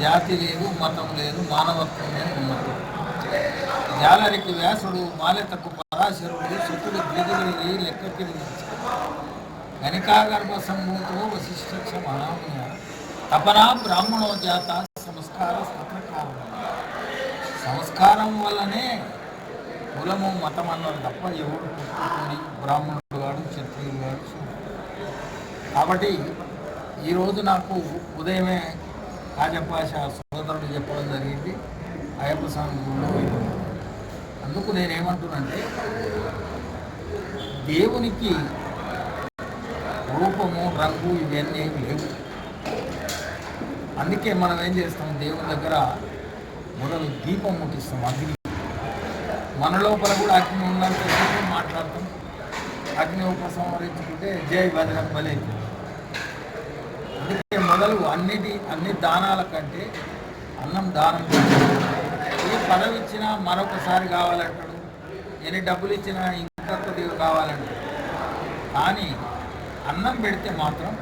జాతి లేదు మతం లేదు మానవత్వమే ఉన్నది. జాలరికి వ్యాసుడు మాలెతకు పరాశరుడు శుద్ధుడు ద్విగుడి లెక్క గణికాగర్భ సంభూతో వశిష్ఠ మహాముయ తపనా బ్రాహ్మణో జాత సంస్కార సంస్కారం వల్లనే కులము మతం అన్నారు తప్ప ఎవరు పుట్టుకొని బ్రాహ్మణుడు గాడు క్షత్రియుడు గాడు కాబట్టి ఈరోజు నాకు ఉదయమే కాజపాష సోదరుడు చెప్పడం జరిగింది. అయ్యప్ప స్వామి గుడిలో అందుకు నేనేమంటున్నానంటే దేవునికి రూపము రంగు ఇవన్నీ ఏమి లేవు. అందుకే మనం ఏం చేస్తాం? దేవుని దగ్గర మొదలు దీపం ముట్టిస్తాం అగ్ని. మన లోపల కూడా అగ్ని ఉన్నంతసేపు మాట్లాడతాం. అగ్ని ఉపసంహరించుకుంటే జై భద్రం బలైతుంది మొదలు అన్నిటి అన్ని దానాల కంటే అన్నం దానం చేయాలి. ఏ పదవి ఇచ్చినా మరొకసారి కావాలంటాడు. ఎన్ని డబ్బులు ఇచ్చినా ఇంకా కొద్దిగా కావాలంటాడు. కానీ అన్నం పెడితే మాత్రం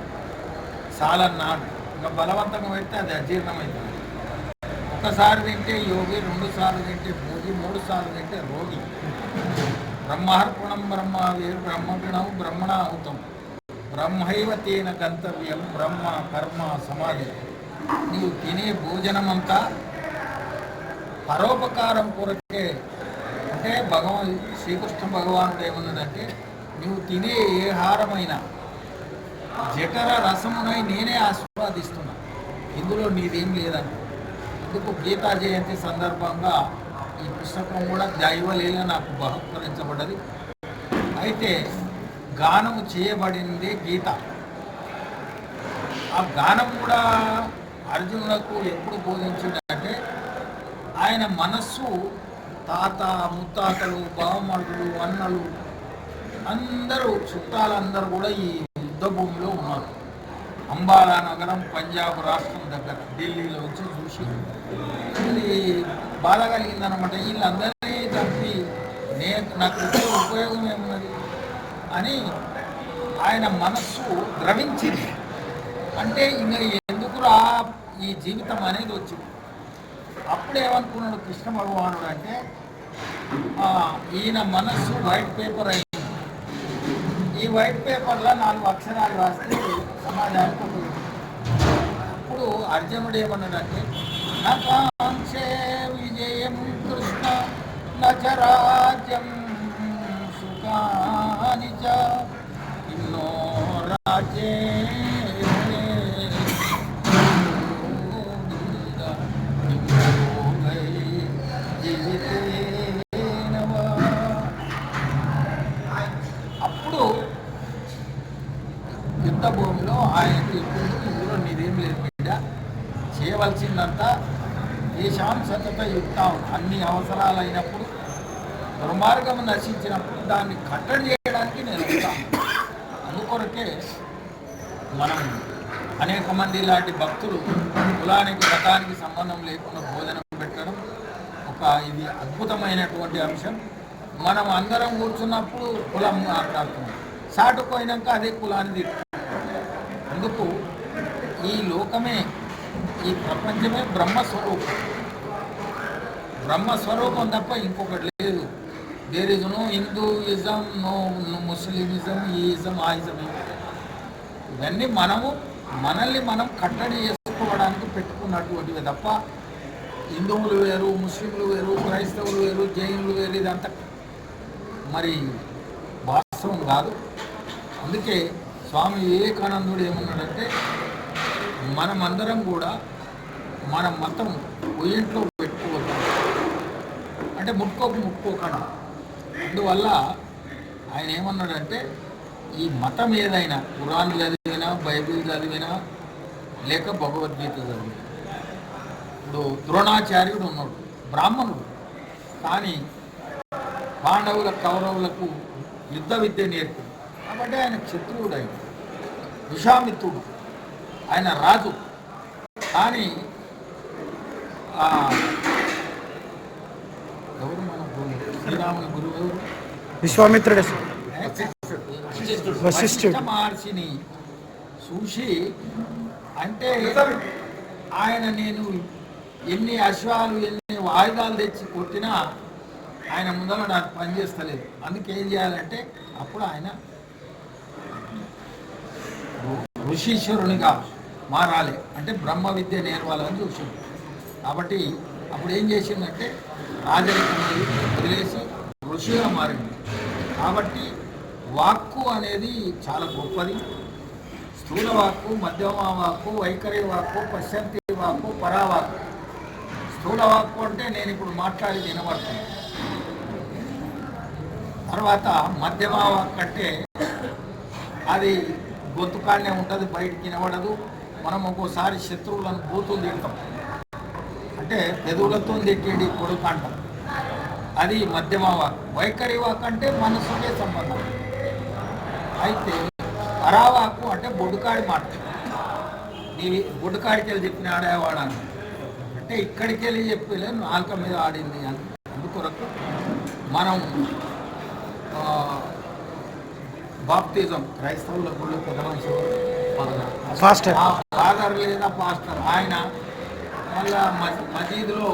చాలన్నాడు ఇంకా బలవంతంగా పెడితే అది అజీర్ణమవుతుంది. ఒకసారి తింటే యోగి రెండు సార్లు తింటే భోగి మూడు సార్లు తింటే రోగి. బ్రహ్మార్పణం బ్రహ్మ వేరు బ్రహ్మగణం బ్రహ్మణ అవుతాం బ్రహ్మైవ తేన గంతవ్యం బ్రహ్మ కర్మ సమాధి. నీవు తినే భోజనం అంతా పరోపకారం కొరకే. అంటే భగవాన్ శ్రీకృష్ణ భగవానుడు ఏమన్నాడంటే నువ్వు తినే ఏ హారమైనా జఠర రసమునై నేనే ఆస్వాదిస్తున్నా. ఇందులో నీదేం లేదని అందుకు గీతా జయంతి సందర్భంగా ఈ పుస్తకం కూడా దైవలీల నాకు బహుకరించబడ్డది అయితే గానము చేయబడింది గీత. ఆ గానం కూడా అర్జునులకు ఎప్పుడు బోధించిందంటే ఆయన మనస్సు తాత ముత్తాతలు బావమరుదులు అన్నలు అందరూ చుట్టాలందరూ కూడా ఈ యుద్ధ భూమిలో ఉన్నారు. అంబాలా నగరం పంజాబ్ రాష్ట్రం దగ్గర ఢిల్లీలో వచ్చి చూసి ఇది బాధ కలిగిందనమాట వీళ్ళందరినీ తప్పి నేను నాకు ఉపయోగం ఏమున్నది? అని ఆయన మనస్సు ద్రవించింది. అంటే ఇంకా ఎందుకురా ఈ జీవితం అనేది వచ్చింది? అప్పుడు ఏమనుకున్నాడు కృష్ణ భగవానుడు అంటే ఈయన మనస్సు వైట్ పేపర్ అయింది. ఈ వైట్ పేపర్లో నాలుగు అక్షరాలు రాస్తే సమాజానికి ఉపయోగం. అప్పుడు అర్జునుడు ఏమన్నాడంటే నకాంక్షే విజయం కృష్ణ నచరాజ్యం సుఖాని ఇన్నో రాజ్యే అప్పుడు యుద్ధ భూమిలో ఆయన ఇప్పుడు ఇందులో నీదేం లేదు బిడ్డ. చేయవలసిందంతా దేశాం సతత యుక్తం. అన్ని అవసరాలు అయినప్పుడు దుర్మార్గం నశించినప్పుడు దాన్ని కట్టడి చేయడానికి నేను అందుకొరకే మనం అనేక మంది ఇలాంటి భక్తులు కులానికి మతానికి సంబంధం లేకుండా భోజనం పెట్టడం ఒక ఇది అద్భుతమైనటువంటి అంశం. మనం అందరం కూర్చున్నప్పుడు కులం మాట్లాడుతున్నాం. సాటుపోయినాక అదే కులాన్ని అందుకు ఈ లోకమే ఈ ప్రపంచమే బ్రహ్మస్వరూపం. బ్రహ్మస్వరూపం తప్ప ఇంకొకటి లేదు. There is no Hinduism no Muslimism ఈ ఇజం ఆ ఇజం ఇవన్నీ మనము మనల్ని మనం కట్టడి చేసుకోవడానికి పెట్టుకున్నటువంటివి తప్ప హిందువులు వేరు ముస్లింలు వేరు క్రైస్తవులు వేరు జైనులు వేరు ఇదంతా మరి వాస్తవం కాదు. అందుకే స్వామి వివేకానందుడు ఏమన్నాడంటే మనమందరం కూడా మన మతం ఒయింట్లో పెట్టుకోవద్దు. అంటే ముట్టుకోకు ముట్టుకోకుండా. అందువల్ల ఆయన ఏమన్నాడంటే ఈ మతం ఏదైనా ఖురాన్ చదివినా బైబిల్ చదివినా లేక భగవద్గీత చదివినా ఇప్పుడు ద్రోణాచార్యుడు ఉన్నాడు బ్రాహ్మణుడు. కానీ పాండవుల కౌరవులకు యుద్ధ విద్య నేర్పు కాబట్టి ఆయన శత్రువుడు ఆయన విషామిత్రుడు ఆయన రాజు. కానీ ఎవరు మనం విశ్వామిత్రుడు వశిష్ఠుడు. వశిష్ఠుడు. వశిష్ఠ మహర్షిని చూసి అంటే ఆయన నేను ఎన్ని అశ్వాలు ఎన్ని వాయిదాలు తెచ్చి కొట్టినా ఆయన ముందర నాకు పనిచేస్తలేదు అందుకే ఏం చేయాలంటే అప్పుడు ఆయన ఋషీశ్వరునిగా మారాలి. అంటే బ్రహ్మ విద్య నేర్వాలని చూసింది కాబట్టి అప్పుడు ఏం చేసిందంటే రాజరికం వదిలేసి ఋషిగా మారింది. కాబట్టి వాక్కు అనేది చాలా గొప్పది. స్థూల వాక్కు మధ్యమ వాక్కు వైఖరి వాక్కు పశ్చంతి వాక్కు పరావాక్కు స్థూల వాక్కు అంటే నేను ఇప్పుడు మాట్లాడి వినబడుతుంది. తర్వాత మధ్యమ వాక్కు అంటే అది గొంతుకాడనే ఉంటుంది బయటికి వినబడదు. మనం ఒక్కోసారి శత్రువులను బూతులు తింటాం. అంటే పెదవులతో తిట్టేది కొడుకు అంటాం. అది మధ్యమ వాక్ వైఖరి వాక్ అంటే మనసుకే సంబంధం. అయితే పరావాకు అంటే బొడ్డుకాడి మాట. నీవి బొడ్డుకాడికి వెళ్ళి చెప్పిన ఆడేవాడు అని అంటే ఇక్కడికి వెళ్ళి చెప్పలే నాలుక మీద ఆడింది అని. అందుకొరకు మనం బాప్తిజం క్రైస్తవుల గుళ్ళు పెద్ద మనిషి ఫాస్టర్ ఫాదర్ లేదా పాస్టర్ ఆయన మళ్ళా మస్- మసీదులో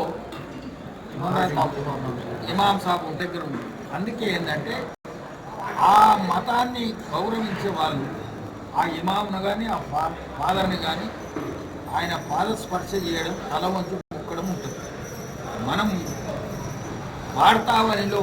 ఇమాం సాబ్ దగ్గర ఉంది. అందుకే ఏంటంటే ఆ మతాన్ని గౌరవించే వాళ్ళు ఆ ఇమాంను కానీ ఆ ఫా ఫాదర్ని కానీ ఆయన పాద స్పర్శ చేయడం తల వంచు ముక్కడం ఉంటుంది. మనం వార్తావనిలో